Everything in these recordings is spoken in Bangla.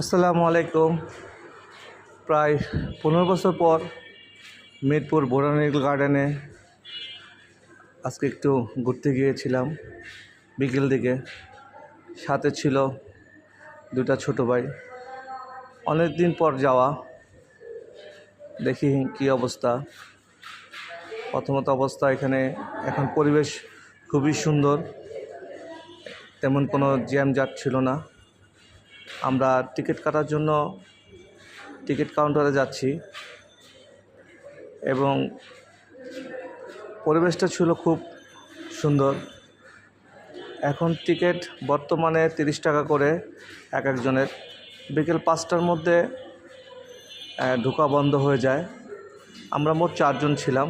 আসসালামু আলাইকুম। প্রায় পনেরো বছর পর মিরপুর বোটানিক্যাল গার্ডেনে আজকে একটু ঘুরতে গিয়েছিলাম বিকেল দিকে। সাথে ছিল দুটা ছোট ভাই। অনেক দিন পর যাওয়া। দেখি কী অবস্থা। প্রথমত অবস্থা এখানে, এখন পরিবেশ খুবই সুন্দর। তেমন কোনো জ্যাম জাট ছিল না। আমরা টিকিট কাটার জন্য টিকিট কাউন্টারে যাচ্ছি এবং পরিবেশটা ছিল খুব সুন্দর। এখন টিকিট বর্তমানে তিরিশ টাকা করে এক একজনের। বিকেল পাঁচটার মধ্যে ঢোকা বন্ধ হয়ে যায়। আমরা মোট চারজন ছিলাম।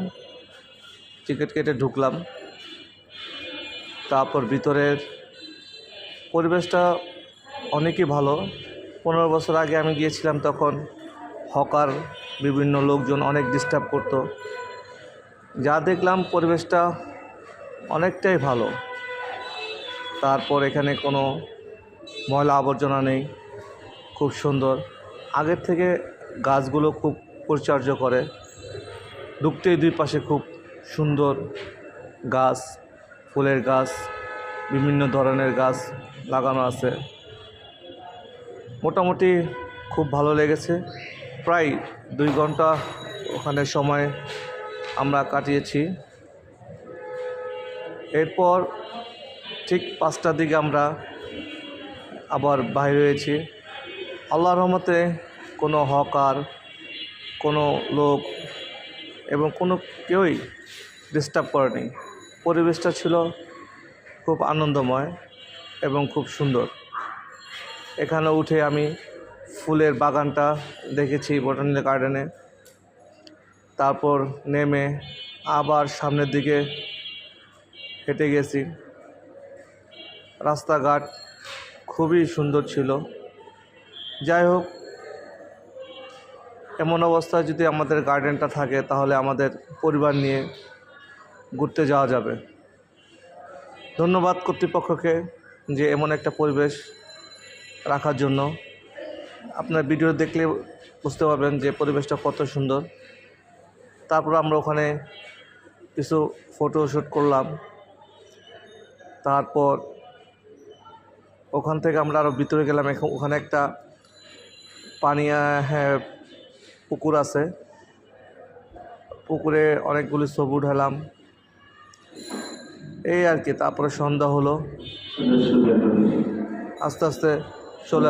টিকিট কেটে ঢুকলাম। তারপর ভিতরের পরিবেশটা অনেকই ভালো। পনেরো বছর আগে আমি গিয়েছিলাম তখন হকার, বিভিন্ন লোকজন অনেক ডিস্টার্ব করতো। যা দেখলাম পরিবেশটা অনেকটাই ভালো। তারপর এখানে কোনো ময়লা আবর্জনা নেই, খুব সুন্দর। আগের থেকে গাছগুলো খুব পরিচর্যা করে। ঢুকতেই দুই পাশে খুব সুন্দর গাছ, ফুলের গাছ, বিভিন্ন ধরনের গাছ লাগানো আছে। মোটামুটি খুব ভালো লেগেছে। প্রায় দুই ঘণ্টা ওখানে সময় আমরা কাটিয়েছি। এরপর ঠিক পাঁচটার দিকে আমরা আবার বাইরে হয়েছি আল্লাহর রহমতে কোনো হকার, কোনো লোক এবং কোনো কেউই ডিস্টার্ব করেনি। পরিবেশটা ছিল খুব আনন্দময় এবং খুব সুন্দর। এখানে উঠে আমি ফুলের বাগানটা দেখেছি বোটানিক্যাল গার্ডেনে। তারপর নেমে আবার সামনের দিকে হেঁটে গেছি। রাস্তাঘাট খুবই সুন্দর ছিল। যাই হোক, এমন অবস্থায় যদি আমাদের গার্ডেনটা থাকে, তাহলে আমাদের পরিবার নিয়ে ঘুরতে যাওয়া যাবে। ধন্যবাদ কর্তৃপক্ষকে যে এমন একটা পরিবেশ রাখার জন্য। আপনার ভিডিও দেখলে বুঝতে পারবেন যে পরিবেশটা কত সুন্দর। তারপর আমরা ওখানে কিছু ফটো শ্যুট করলাম। তারপর ওখান থেকে আমরা আরও ভিতরে গেলাম। এখন ওখানে একটা পানি হ্যাঁ পুকুর আছে। পুকুরে অনেকগুলি ছবি উঠালাম। এই আর কি, তারপরে সন্ধ্যা হলো। আস্তে আস্তে